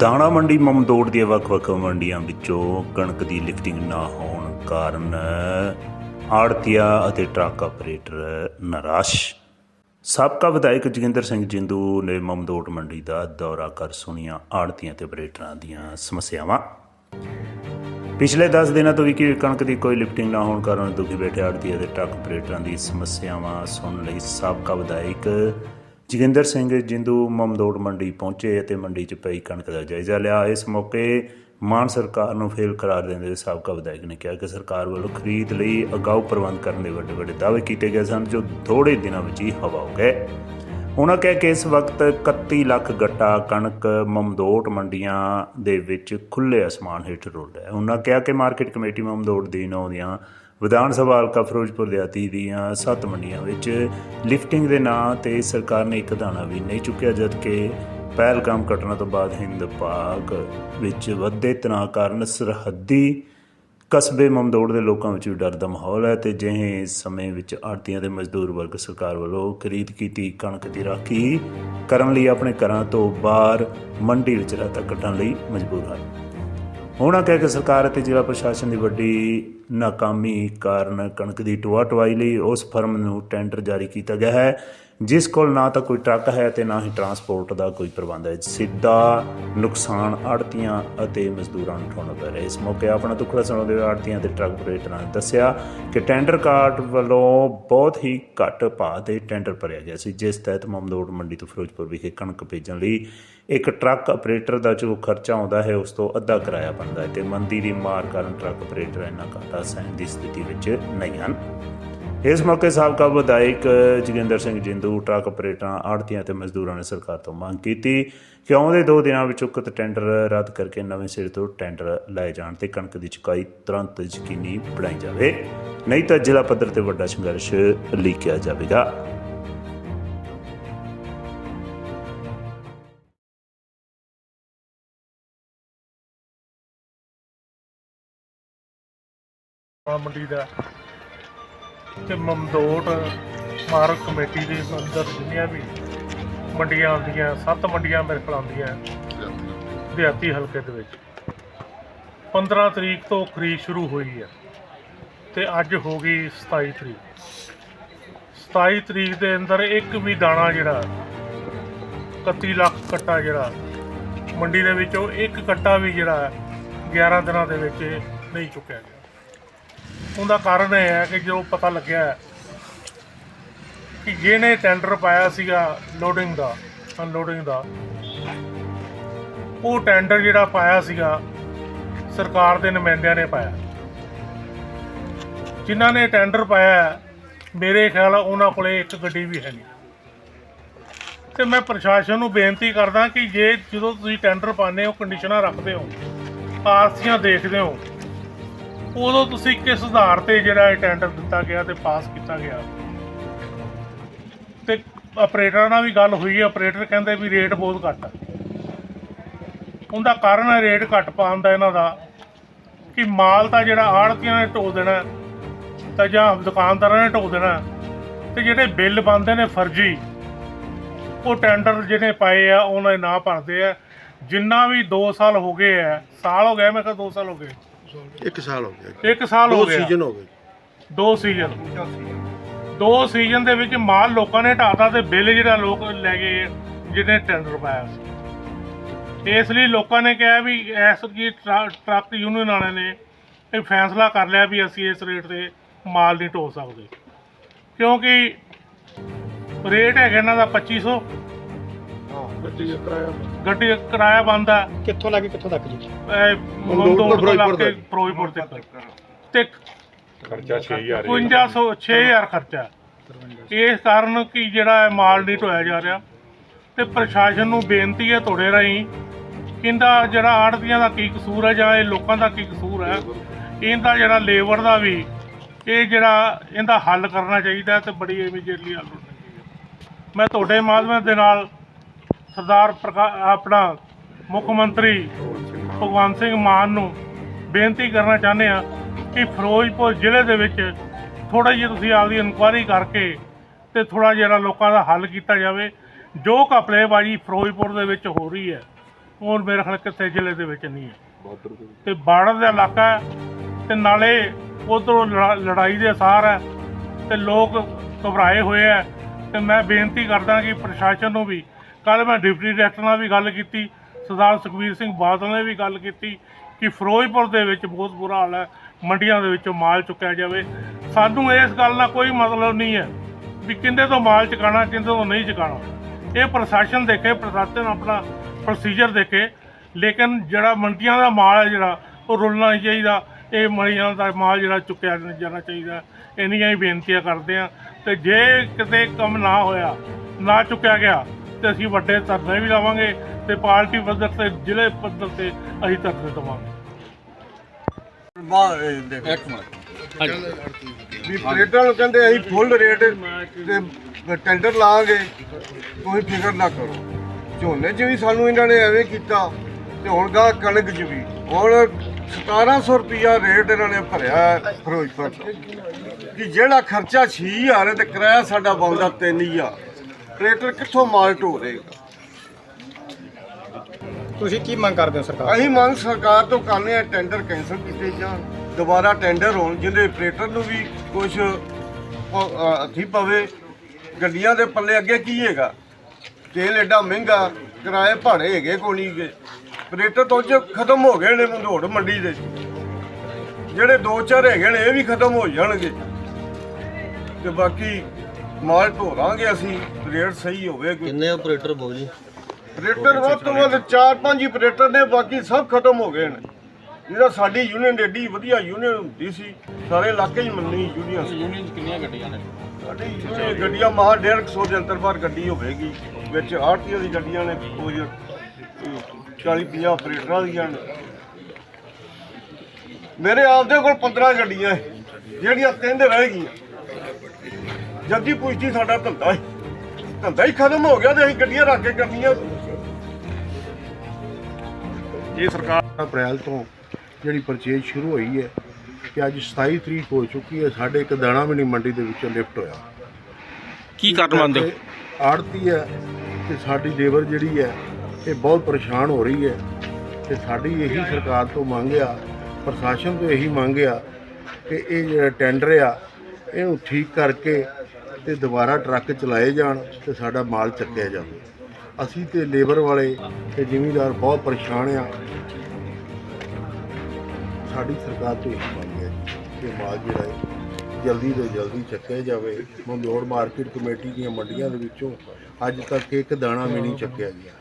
ਦਾਣਾ ਮੰਡੀ ਮਮਦੋੜ ਦੀਆਂ ਵੱਖ-ਵੱਖ ਮੰਡੀਆਂ ਵਿੱਚੋਂ ਕਣਕ ਦੀ ਲਿਫਟਿੰਗ ਨਾ ਹੋਣ ਕਾਰਨ ਆੜਤੀਆ ਅਤੇ ਟਰੱਕ ਆਪਰੇਟਰ ਨਰਾਸ਼। ਸਾਬਕਾ ਵਿਧਾਇਕ ਜੋਗਿੰਦਰ ਸਿੰਘ ਜਿੰਦੂ ਨੇ ਮਮਦੋੜ ਮੰਡੀ ਦਾ ਦੌਰਾ ਕਰ ਸੁਣੀਆਂ ਆੜਤੀਆਂ ਤੇ ਆਪਰੇਟਰਾਂ ਦੀਆਂ ਸਮੱਸਿਆਵਾਂ। ਪਿਛਲੇ 10 ਦਿਨਾਂ ਤੋਂ ਵੀ ਕਿ ਕਣਕ ਦੀ ਕੋਈ ਲਿਫਟਿੰਗ ਨਾ ਹੋਣ ਕਾਰਨ ਦੁਖੀ ਬੈਠੇ ਆੜਤੀਆਂ ਤੇ ਟਰੱਕ ਆਪਰੇਟਰਾਂ ਦੀ ਸਮੱਸਿਆਵਾਂ ਸੁਣਨ ਲਈ ਸਾਬਕਾ ਵਿਧਾਇਕ ਜੋਗਿੰਦਰ ਸਿੰਘ ਜਿੰਦੂ ਮਮਦੋੜ ਮੰਡੀ ਪਹੁੰਚੇ ਅਤੇ ਮੰਡੀ 'ਚ ਪਈ ਕਣਕ ਦਾ ਜਾਇਜ਼ਾ ਲਿਆ। ਇਸ ਮੌਕੇ ਮਾਨ ਸਰਕਾਰ ਨੂੰ ਫੇਲ ਕਰਾਰ ਦਿੰਦੇ ਹੋਏ ਸਾਬਕਾ ਵਿਧਾਇਕ ਨੇ ਕਿਹਾ ਕਿ ਸਰਕਾਰ ਵੱਲੋਂ ਖਰੀਦ ਲਈ ਅਗਾਊ ਪ੍ਰਬੰਧ ਕਰਨ ਦੇ ਵੱਡੇ ਵੱਡੇ ਦਾਅਵੇ ਕੀਤੇ ਗਏ ਸਨ, ਜੋ ਥੋੜੇ ਦਿਨਾਂ ਵਿੱਚ ਹੀ ਹਵਾ ਹੋ ਗਏ। ਉਹਨਾਂ ਕਹਿ ਕਿ ਇਸ ਵਕਤ 31 ਲੱਖ ਗੱਟਾ ਕਣਕ ਮਮਦੋਟ ਮੰਡੀਆਂ ਦੇ ਵਿੱਚ ਖੁੱਲੇ ਅਸਮਾਨ ਹੇਠ ਰੁਲ ਰਿਹਾ ਹੈ। ਉਹਨਾਂ ਕਿਹਾ ਕਿ ਮਾਰਕੀਟ ਕਮੇਟੀ ਮਮਦੋਟ ਦੀ ਨੌ ਦੀਆਂ ਵਿਧਾਨ ਸਭਾ ਹਲਕਾ ਫਿਰੋਜ਼ਪੁਰ ਦਿਹਾਤੀ ਦੀਆਂ ਸੱਤ ਮੰਡੀਆਂ ਵਿੱਚ ਲਿਫਟਿੰਗ ਦੇ ਨਾਂ ਤੇ ਸਰਕਾਰ ਨੇ ਇੱਕ ਦਾਣਾ ਵੀ ਨਹੀਂ ਚੁੱਕਿਆ ਜਦਕਿ ਪਹਿਲਗਾਮ ਘਟਨਾ ਤੋਂ ਬਾਅਦ ਹਿੰਦ ਪਾਕ ਵਿੱਚ ਵੱਧੇ ਤਣਾਅ ਕਾਰਨ ਸਰਹੱਦੀ ਕਸਬੇ ਮਮਦੋੜ ਦੇ ਲੋਕਾਂ ਵਿੱਚ ਵੀ ਡਰ ਦਾ ਮਾਹੌਲ ਹੈ ਤੇ ਜਿਹੇ ਸਮੇਂ ਵਿੱਚ ਆੜਤੀਆਂ ਦੇ ਮਜ਼ਦੂਰ ਵਰਗ ਸਰਕਾਰ ਵੱਲੋਂ ਖਰੀਦ ਕੀਤੀ ਕਣਕ ਦੀ ਰਾਖੀ ਕਰਨ ਲਈ ਆਪਣੇ ਘਰਾਂ ਤੋਂ ਬਾਹਰ ਮੰਡੀ ਵਿੱਚ ਰਾਤਾਂ ਕੱਟਣ ਲਈ ਮਜਬੂਰ ਹਨ। ਉਹਨਾਂ ਕਹਿ ਕੇ ਸਰਕਾਰ ਅਤੇ ਜ਼ਿਲ੍ਹਾ ਪ੍ਰਸ਼ਾਸਨ ਦੀ ਵੱਡੀ ਨਾਕਾਮੀ ਕਾਰਨ ਕਣਕ ਦੀ ਟੁਆ ਟਵਾਈ ਲਈ ਉਸ ਫਰਮ ਨੂੰ ਟੈਂਡਰ ਜਾਰੀ ਕੀਤਾ ਗਿਆ ਹੈ, ਜਿਸ ਕੋਲ ਨਾ ਤਾਂ ਕੋਈ ਟਰੱਕ ਹੈ ਤੇ ਨਾ ਹੀ ਟਰਾਂਸਪੋਰਟ ਦਾ ਕੋਈ ਪ੍ਰਬੰਧ ਹੈ। ਸਿੱਧਾ ਨੁਕਸਾਨ ਆੜਤੀਆਂ ਅਤੇ ਮਜ਼ਦੂਰਾਂ ਨੂੰ ਉਠਾਉਣਾ ਪੈ ਰਿਹਾ ਇਸ ਮੌਕੇ ਆਪਣਾ ਦੁੱਖੜਾ ਸੁਣਾਉਂਦੇ ਹੋਏ ਆੜਤੀਆਂ ਤੇ ਟਰੱਕ ਆਪਰੇਟਰਾਂ ਨੇ ਦੱਸਿਆ ਕਿ ਟੈਂਡਰ ਕਾਰਡ ਵੱਲੋਂ ਬਹੁਤ ਹੀ ਘੱਟ ਭਾਅ ਤੇ ਟੈਂਡਰ ਭਰਿਆ ਗਿਆ ਸੀ, ਜਿਸ ਤਹਿਤ ਮਮਦੋੜ ਮੰਡੀ ਤੋਂ ਫਿਰੋਜ਼ਪੁਰ ਵਿਖੇ ਕਣਕ ਭੇਜਣ ਲਈ ਇੱਕ ਟਰੱਕ ਆਪਰੇਟਰ ਦਾ ਜੋ ਖਰਚਾ ਆਉਂਦਾ ਹੈ, ਉਸ ਤੋਂ ਅੱਧਾ ਕਿਰਾਇਆ ਬਣਦਾ ਹੈ ਤੇ ਮੰਦੀ ਦੀ ਮਾਰ ਕਾਰਨ ਟਰੱਕ ਆਪਰੇਟਰ ਇੰਨਾ ਘਾਟਾ ਸਹਿਣ ਦੀ ਸਥਿਤੀ ਵਿੱਚ ਨਹੀਂ ਹਨ। ਇਸ ਮੌਕੇ ਸਾਬਕਾ ਵਿਧਾਇਕ ਜੋਗਿੰਦਰ ਸਿੰਘ ਜਿੰਦੂ ਟਰੱਕ ਆਪਰੇਟਰਾਂ ਆੜਤੀਆਂ ਤੇ ਮਜ਼ਦੂਰਾਂ ਨੇ ਸਰਕਾਰ ਤੋਂ ਮੰਗ ਕੀਤੀ ਕਿ ਆਉਂਦੇ ਦੋ ਦਿਨਾਂ ਵਿੱਚ ਉਕਤ ਟੈਂਡਰ ਰੱਦ ਕਰਕੇ ਨਵੇਂ ਸਿਰੇ ਤੋਂ ਟੈਂਡਰ ਲਾਏ ਜਾਣ ਤੇ ਕਣਕ ਦੀ ਚੁਕਾਈ ਤੁਰੰਤ ਯਕੀਨੀ ਬਣਾਈ ਜਾਵੇ। ਨਹੀਂ ਤਾਂ ਜ਼ਿਲ੍ਹਾ ਪੱਧਰ ਤੇ ਵੱਡਾ ਸੰਘਰਸ਼ ਲੀਕਿਆ ਜਾਵੇਗਾ। ਆ ਮੰਡੀ ਦਾ। ਤੇ ਮਮਦੋਟ ਮਾਰਕ ਕਮੇਟੀ ਦੇ ਅੰਦਰ ਜਿੰਨੀਆਂ ਵੀ ਮੰਡੀਆਂ ਆਉਂਦੀਆਂ, ਸੱਤ ਮੰਡੀਆਂ ਮੇਰੇ ਕੋਲ ਆਉਂਦੀਆਂ ਦਿਹਾਤੀ ਹਲਕੇ ਦੇ ਵਿੱਚ। 15 ਤਰੀਕ ਤੋਂ ਖਰੀਦ ਸ਼ੁਰੂ ਹੋਈ ਹੈ ਤੇ ਅੱਜ ਹੋ ਗਈ 27 ਤਰੀਕ। 27 ਤਰੀਕ ਦੇ ਅੰਦਰ ਇੱਕ ਵੀ ਦਾਣਾ ਜਿਹੜਾ 31 ਲੱਖ ਕੱਟਾ ਜਿਹੜਾ, ਮੰਡੀ ਦੇ ਵਿੱਚੋਂ ਇੱਕ ਕੱਟਾ ਵੀ ਜਿਹੜਾ 11 ਦਿਨਾਂ ਦੇ ਵਿੱਚ ਨਹੀਂ ਚੁੱਕਿਆ ਗਿਆ। ਉਹਦਾ ਕਾਰਨ ਇਹ ਹੈ ਕਿ ਜੋ ਪਤਾ ਲੱਗਿਆ ਹੈ ਕਿ ਜਿਹਨੇ ਟੈਂਡਰ ਪਾਇਆ ਸੀਗਾ ਲੋਡਿੰਗ ਦਾ ਅਨਲੋਡਿੰਗ ਦਾ, ਉਹ ਟੈਂਡਰ ਜਿਹੜਾ ਪਾਇਆ ਸੀਗਾ ਸਰਕਾਰ ਦੇ ਨੁਮਾਇੰਦਿਆਂ ਨੇ ਪਾਇਆ। ਜਿਨ੍ਹਾਂ ਨੇ ਟੈਂਡਰ ਪਾਇਆ ਮੇਰੇ ਖਿਆਲ ਉਹਨਾਂ ਕੋਲੇ ਇੱਕ ਗੱਡੀ ਵੀ ਹੈ ਨਹੀਂ। ਤੇ ਮੈਂ ਪ੍ਰਸ਼ਾਸਨ ਨੂੰ ਬੇਨਤੀ ਕਰਦਾ ਕਿ ਜੇ ਜਦੋਂ ਤੁਸੀਂ ਟੈਂਡਰ ਪਾਉਂਦੇ ਹੋ ਕੰਡੀਸ਼ਨਾਂ ਰੱਖਦੇ ਹੋ, ਆਰਸੀਆਂ ਦੇਖਦੇ ਹੋ ਉਦੋਂ ਤੁਸੀਂ ਕਿਸ ਆਧਾਰ ਤੇ ਜਿਹੜਾ ਇਹ ਟੈਂਡਰ ਦਿੱਤਾ ਗਿਆ ਤੇ ਪਾਸ ਕੀਤਾ ਗਿਆ? ਤੇ ਆਪਰੇਟਰਾਂ ਨਾਲ ਵੀ ਗੱਲ ਹੋਈ ਹੈ ਆਪਰੇਟਰ ਕਹਿੰਦੇ ਵੀ ਰੇਟ ਬਹੁਤ ਘੱਟ ਹੈ ਉਹਦਾ ਕਾਰਨ ਹੈ ਰੇਟ ਘੱਟ ਪਾਉਣ ਦਾ ਇਹਨਾਂ ਦਾ। ਕਿ ਮਾਲ ਤਾਂ ਜਿਹੜਾ ਆੜਤੀਆਂ ਨੇ ਢੋ ਦੇਣਾ, ਤਾਂ ਜਾਂ ਦੁਕਾਨਦਾਰਾਂ ਨੇ ਢੋ ਦੇਣਾ, ਤੇ ਜਿਹੜੇ ਬਿੱਲ ਬੰਦੇ ਨੇ ਫਰਜ਼ੀ, ਉਹ ਟੈਂਡਰ ਜਿਹਨੇ ਪਾਏ ਆ, ਉਹਨਾਂ ਦੇ ਨਾਂ ਭਰਦੇ ਆ। ਜਿੰਨਾ ਵੀ 2 ਸਾਲ ਹੋ ਗਏ ਆ, ਸਾਲ ਹੋ ਗਏ ਮੈਂ ਕਿਹਾ 2 ਸਾਲ ਹੋ ਗਏ। ਇੱਕ ਸਾਲ ਹੋ ਗਿਆ। ਇੱਕ ਸਾਲ ਹੋ ਦੋ ਗਿਆ। ਸੀਜ਼ਨ ਹੋ ਗਏ। ਦੋ ਸੀਜ਼ਨ ਦੋ ਸੀਜ਼ਨ ਦੇ ਵਿੱਚ ਮਾਲ ਲੋਕਾਂ ਨੇ ਢਾਤਾ ਤੇ ਬਿੱਲ ਜਿਹੜਾ ਲੋਕ ਲੈ ਗਏ ਜਿਹਨੇ ਟੈਂਡਰ ਪਾਇਆ ਸੀ। ਇਸ ਲਈ ਲੋਕਾਂ ਨੇ ਕਿਹਾ ਵੀ ਇਸ ਕੀ ਟਰੱਕ ਟਰੱਕ ਯੂਨੀਅਨ ਵਾਲਿਆਂ ਨੇ ਇਹ ਫੈਸਲਾ ਕਰ ਲਿਆ ਵੀ ਅਸੀਂ ਇਸ ਰੇਟ ਤੇ ਮਾਲ ਨਹੀਂ ਢੋ ਸਕਦੇ। ਕਿਉਂਕਿ ਰੇਟ ਹੈਗਾ ਇਹਨਾਂ ਦਾ 2500 ਗੱਡੀ ਦਾ ਕਿਰਾਇਆ ਗੱਡੀ ਦਾ ਕਿਰਾਇਆ ਬੰਦਾ ਕਿੱਥੋਂ ਲੱਗੇ ਕਿੱਥੋਂ ਤੱਕ ਜੀ ਮੰਦੋੜ ਤੋਂ ਲਾ ਕੇ ਫਿਰੋਜ਼ਪੁਰ ਫਿਰੋਜ਼ਪੁਰ ਤੱਕ। ਤੇ ਖਰਚਾ 6000 5500 6000 ਖਰਚਾ। ਇਸ ਕਾਰਨ ਕਿ ਜਿਹੜਾ ਮਾਲ ਨਹੀਂ ਢੋਇਆ ਜਾ ਰਿਹਾ। ਤੇ ਪ੍ਰਸ਼ਾਸਨ ਨੂੰ ਬੇਨਤੀ ਹੈ ਤੁਹਾਡੇ ਰਾਹੀਂ ਕਿ ਇਹਦਾ ਜਿਹੜਾ ਆੜਤੀਆਂ ਦਾ ਕੀ ਕਸੂਰ ਹੈ ਜਾਂ ਇਹ ਲੋਕਾਂ ਦਾ ਕੀ ਕਸੂਰ ਹੈ ਇਹਦਾ ਜਿਹੜਾ ਲੇਬਰ ਦਾ ਵੀ ਇਹ ਜਿਹੜਾ ਇਹਦਾ ਹੱਲ ਕਰਨਾ ਚਾਹੀਦਾ ਤੇ ਬੜੀ ਇਮੀਡੀਏਟਲੀ ਹੱਲ ਹੋਣਾ ਚਾਹੀਦਾ ਮੈਂ ਤੁਹਾਡੇ ਮਾਧਿਅਮ ਦੇ ਨਾਲ ਸਰਦਾਰ ਆਪਣਾ ਮੁੱਖ ਮੰਤਰੀ ਭਗਵੰਤ ਸਿੰਘ ਮਾਨ ਨੂੰ ਬੇਨਤੀ ਕਰਨਾ ਚਾਹੁੰਦੇ ਆ ਕਿ ਫਿਰੋਜ਼ਪੁਰ ਜ਼ਿਲ੍ਹੇ ਦੇ ਵਿੱਚ ਥੋੜਾ ਜਿਹਾ ਤੁਸੀਂ ਆਪਦੀ ਇਨਕੁਆਇਰੀ ਕਰਕੇ ਤੇ ਥੋੜਾ ਜਿਹੜਾ ਲੋਕਾਂ ਦਾ ਹੱਲ ਕੀਤਾ ਜਾਵੇ ਜੋ ਘਪਲੇਬਾਜ਼ੀ ਫਿਰੋਜ਼ਪੁਰ ਦੇ ਵਿੱਚ ਹੋ ਰਹੀ ਹੈ ਉਹ ਮੇਰੇ ਖਿਆਲ ਕਿਸੇ ਜ਼ਿਲ੍ਹੇ ਦੇ ਵਿੱਚ ਨਹੀਂ ਹੈ। ਤੇ ਬਾਰਡਰ ਦਾ ਇਲਾਕਾ ਤੇ ਨਾਲੇ ਉਧਰੋਂ ਲੜਾਈ ਦੇ ਅਸਾਰ ਹੈ ਤੇ ਲੋਕ ਘਬਰਾਏ ਹੋਏ ਹੈ ਤੇ ਮੈਂ ਬੇਨਤੀ ਕਰਦਾ ਕਿ ਪ੍ਰਸ਼ਾਸਨ ਨੂੰ ਵੀ ਕੱਲ ਮੈਂ ਡਿਪਟੀ ਡਾਇਰੈਕਟਰ ਨਾਲ ਵੀ ਗੱਲ ਕੀਤੀ, ਸਰਦਾਰ ਸੁਖਬੀਰ ਸਿੰਘ ਬਾਦਲ ਨੇ ਵੀ ਗੱਲ ਕੀਤੀ ਕਿ ਫਿਰੋਜ਼ਪੁਰ ਦੇ ਵਿੱਚ ਬਹੁਤ ਬੁਰਾ ਹਾਲ ਹੈ, ਮੰਡੀਆਂ ਦੇ ਵਿੱਚੋਂ ਮਾਲ ਚੁੱਕਿਆ ਜਾਵੇ। ਸਾਨੂੰ ਇਸ ਗੱਲ ਨਾਲ ਕੋਈ ਮਤਲਬ ਨਹੀਂ ਹੈ ਵੀ ਕਿੰਦੇ ਤੋਂ ਮਾਲ ਚੁਕਾਣਾ ਕਿੰਦੇ ਤੋਂ ਨਹੀਂ ਚੁਕਾਣਾ ਇਹ ਪ੍ਰਸ਼ਾਸਨ ਦੇਖੇ, ਪ੍ਰਸ਼ਾਸਨ ਆਪਣਾ ਪ੍ਰੋਸੀਜਰ ਦੇਖੇ, ਲੇਕਿਨ ਜਿਹੜਾ ਮੰਡੀਆਂ ਦਾ ਮਾਲ ਹੈ ਜਿਹੜਾ, ਉਹ ਰੁਲਣਾ ਨਹੀਂ ਚਾਹੀਦਾ। ਇਹ ਮੰਡੀਆਂ ਦਾ ਮਾਲ ਜਿਹੜਾ ਚੁੱਕਿਆ ਜਾਣਾ ਚਾਹੀਦਾ। ਇੰਨੀਆਂ ਹੀ ਬੇਨਤੀਆਂ ਕਰਦੇ ਆ ਤੇ ਜੇ ਕਿਤੇ ਕੰਮ ਨਾ ਹੋਇਆ, ਨਾ ਚੁੱਕਿਆ ਗਿਆ ਤੇ ਅਸੀਂ ਵੱਡੇ ਧਰਨੇ ਵੀ ਲਾਵਾਂਗੇ ਤੇ ਪਾਰਟੀ ਪੱਧਰ ਤੇ ਜ਼ਿਲ੍ਹੇ ਪੱਧਰ ਤੇ ਅਸੀਂ ਧਰਨੇ ਦੇਵਾਂਗੇ। ਵੀ ਪਲੇਟਾਂ ਨੂੰ ਕਹਿੰਦੇ ਅਸੀਂ ਫੁੱਲ ਰੇਟ ਤੇ ਟੈਂਡਰ ਲਾਵਾਂਗੇ। ਤੁਸੀਂ ਫਿਕਰ ਨਾ ਕਰੋ। ਝੋਨੇ 'ਚ ਵੀ ਸਾਨੂੰ ਇਹਨਾਂ ਨੇ ਐਵੇਂ ਕੀਤਾ ਤੇ ਹੁਣ ਗਾ ਕਣਕ 'ਚ ਵੀ। ਹੁਣ 1700 ਰੁਪਿਆ ਰੇਟ ਇਹਨਾਂ ਨੇ ਭਰਿਆ ਹੈ ਫਿਰੋਜ਼ਪੁਰ ਤੋਂ ਕਿ ਜਿਹੜਾ ਖਰਚਾ 6000 ਹੈ ਤੇ ਕਿਰਾਇਆ ਸਾਡਾ ਬਣਦਾ 3000 ਟਰੈਕਟਰ ਕਿੱਥੋਂ ਮਾਲ ਢੋਰੇਗਾ ਤੁਸੀਂ ਕੀ ਮੰਗ ਕਰਦੇ ਹੋ ਸਰਕਾਰ ਅਸੀਂ ਮੰਗ ਸਰਕਾਰ ਤੋਂ ਕਰਨੇ ਆ ਟੈਂਡਰ ਕੈਂਸਲ ਕੀਤੇ ਜਾਣ। ਦੁਬਾਰਾ ਟੈਂਡਰ ਹੋਣ ਜਿਹਦੇ ਆਪਰੇਟਰ ਨੂੰ ਵੀ ਕੁਝ ਹੱਥੀ ਪਵੇ। ਗੱਡੀਆਂ ਦੇ ਪੱਲੇ ਅੱਗੇ ਕੀ ਹੈਗਾ? ਤੇਲ ਐਡਾ ਮਹਿੰਗਾ ਕਿਰਾਏ ਭਾੜੇ ਹੈਗੇ ਕੋਈ ਨਹੀਂ ਗੇ। ਆਪਰੇਟਰ ਤੋਂ ਜੇ ਖਤਮ ਹੋ ਗਏ ਨੇ ਮੰਦੋੜ ਮੰਡੀ ਦੇ। ਜਿਹੜੇ ਦੋ ਚਾਰ ਹੈਗੇ ਨੇ ਇਹ ਵੀ ਖਤਮ ਹੋ ਜਾਣਗੇ। ਤੇ ਬਾਕੀ ਮਾਲ ਢੋਰਾਂਗੇ ਅਸੀਂ ਰੇਟ ਸਹੀ ਹੋਵੇ ਕਿੰਨੇ ਆਪਰੇਟਰ ਬਾਬੂ ਜੀ? ਆਪਰੇਟਰ ਵੱਧ ਤੋਂ ਵੱਧ ਚਾਰ ਪੰਜ ਹੀ ਆਪਰੇਟਰ ਨੇ ਬਾਕੀ ਸਭ ਖਤਮ ਹੋ ਗਏ ਨੇ। ਜਿਹੜਾ ਸਾਡੀ ਯੂਨੀਅਨ ਏਡੀ ਵਧੀਆ ਯੂਨੀਅਨ ਹੁੰਦੀ ਸੀ ਸਾਰੇ ਇਲਾਕੇ ਹੀ ਮੰਨੀ ਯੂਨੀਅਨ ਸੀ ਯੂਨੀਅਨ ਚ ਕਿੰਨੀਆਂ ਗੱਡੀਆਂ ਨੇ? ਸਾਡੀ ਗੱਡੀਆਂ ਮਹਾ 150 ਦੇ ਅੰਦਰ ਬਾਹਰ ਗੱਡੀ ਹੋਵੇਗੀ ਵਿੱਚ ਆਰਟੀਓ ਦੀ ਗੱਡੀਆਂ ਨੇ ਕੁਝ 40 50 ਆਪਰੇਟਰਾਂ ਦੀਆਂ ਨੇ। ਮੇਰੇ ਆਪਦੇ ਕੋਲ 15 ਗੱਡੀਆਂ ਜਿਹੜੀਆਂ ਤਿੰਨ ਰਹਿ ਗਈਆਂ। ਜੱਦੀ ਪੁੱਛਦੀ ਸਾਡਾ ਧੰਦਾ ਹੈ। ਧੰਦਾ ਹੀ ਖਤਮ ਹੋ ਗਿਆ ਤੇ ਅਸੀਂ ਗੱਡੀਆਂ ਰੱਖ ਕੇ ਕਰਨੀਆਂ। ਇਹ ਸਰਕਾਰ ਅਪ੍ਰੈਲ ਤੋਂ ਜਿਹੜੀ ਪਰਚੇਜ ਸ਼ੁਰੂ ਹੋਈ ਹੈ ਕਿ ਅੱਜ 27 ਤਰੀਕ ਹੋ ਚੁੱਕੀ ਹੈ ਸਾਡੇ ਇੱਕ ਦਾਣਾ ਵੀ ਨਹੀਂ ਮੰਡੀ ਦੇ ਵਿੱਚੋਂ ਲਿਫਟ ਹੋਇਆ। ਕੀ ਕਾਰਨ ਮੰਨਦੇ ਹੋ ਆੜਤੀ ਹੈ ਤੇ ਸਾਡੀ ਲੇਬਰ ਜਿਹੜੀ ਹੈ ਇਹ ਬਹੁਤ ਪਰੇਸ਼ਾਨ ਹੋ ਰਹੀ ਹੈ ਤੇ ਸਾਡੀ ਇਹੀ ਸਰਕਾਰ ਤੋਂ ਮੰਗ ਆ ਪ੍ਰਸ਼ਾਸਨ ਤੋਂ ਇਹੀ ਮੰਗ ਆ ਕਿ ਇਹ ਜਿਹੜਾ ਟੈਂਡਰ ਆ ਇਹਨੂੰ ਠੀਕ ਕਰਕੇ ਤੇ ਦੁਬਾਰਾ ਟਰੱਕ ਚਲਾਏ ਜਾਣ ਤੇ ਸਾਡਾ ਮਾਲ ਚੱਕਿਆ ਜਾਵੇ। ਅਸੀਂ ਤੇ ਲੇਬਰ ਵਾਲੇ ਤੇ ਜ਼ਿਮੀਂਦਾਰ ਬਹੁਤ ਪਰੇਸ਼ਾਨ ਆ। ਸਾਡੀ ਸਰਕਾਰ ਤੋਂ ਇਹ ਮੰਗ ਹੈ ਕਿ ਮਾਲ ਜਿਹੜਾ ਹੈ, ਜਲਦੀ ਤੋਂ ਜਲਦੀ ਚੱਕਿਆ ਜਾਵੇ। ਮੰਦੋੜ ਮਾਰਕੀਟ ਕਮੇਟੀ ਦੀਆਂ ਮੰਡੀਆਂ ਦੇ ਵਿੱਚੋਂ ਅੱਜ ਤੱਕ ਇੱਕ ਦਾਣਾ ਵੀ ਨਹੀਂ ਚੱਕਿਆ ਗਿਆ।